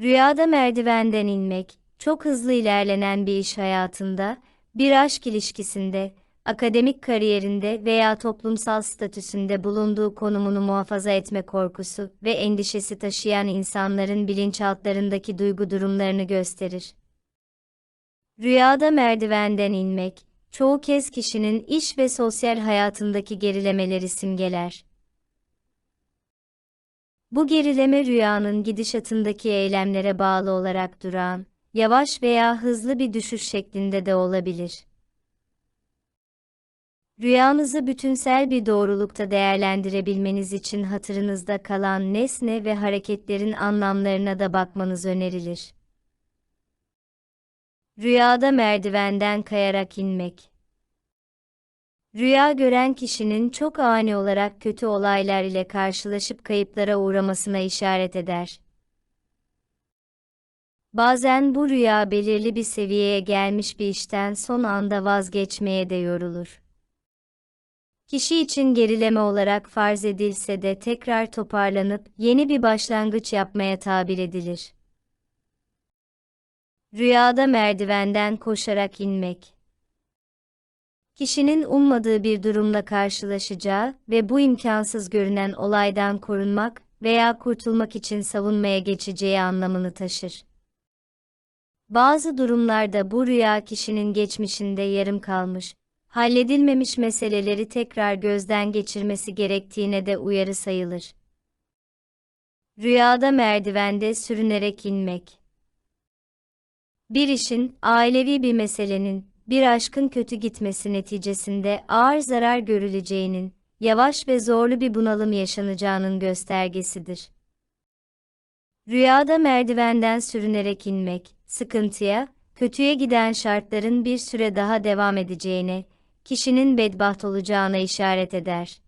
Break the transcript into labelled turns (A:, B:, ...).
A: Rüyada merdivenden inmek, çok hızlı ilerlenen bir iş hayatında, bir aşk ilişkisinde, akademik kariyerinde veya toplumsal statüsünde bulunduğu konumunu muhafaza etme korkusu ve endişesi taşıyan insanların bilinçaltlarındaki duygu durumlarını gösterir. Rüyada merdivenden inmek, çoğu kez kişinin iş ve sosyal hayatındaki gerilemeleri simgeler. Bu gerileme rüyanın gidişatındaki eylemlere bağlı olarak duran, yavaş veya hızlı bir düşüş şeklinde de olabilir. Rüyanızı bütünsel bir doğrulukta değerlendirebilmeniz için hatırınızda kalan nesne ve hareketlerin anlamlarına da bakmanız önerilir. Rüyada merdivenden kayarak inmek. Rüya gören kişinin çok ani olarak kötü olaylar ile karşılaşıp kayıplara uğramasına işaret eder. Bazen bu rüya belirli bir seviyeye gelmiş bir işten son anda vazgeçmeye de yorulur. Kişi için gerileme olarak farz edilse de tekrar toparlanıp yeni bir başlangıç yapmaya tabir edilir. Rüyada merdivenden koşarak inmek. Kişinin ummadığı bir durumla karşılaşacağı ve bu imkansız görünen olaydan korunmak veya kurtulmak için savunmaya geçeceği anlamını taşır. Bazı durumlarda bu rüya kişinin geçmişinde yarım kalmış, halledilmemiş meseleleri tekrar gözden geçirmesi gerektiğine de uyarı sayılır. Rüyada merdivende sürünerek inmek. Bir işin, ailevi bir meselenin, bir aşkın kötü gitmesi neticesinde ağır zarar görüleceğinin, yavaş ve zorlu bir bunalım yaşanacağının göstergesidir. Rüyada merdivenden sürünerek inmek, sıkıntıya, kötüye giden şartların bir süre daha devam edeceğine, kişinin bedbaht olacağına işaret eder.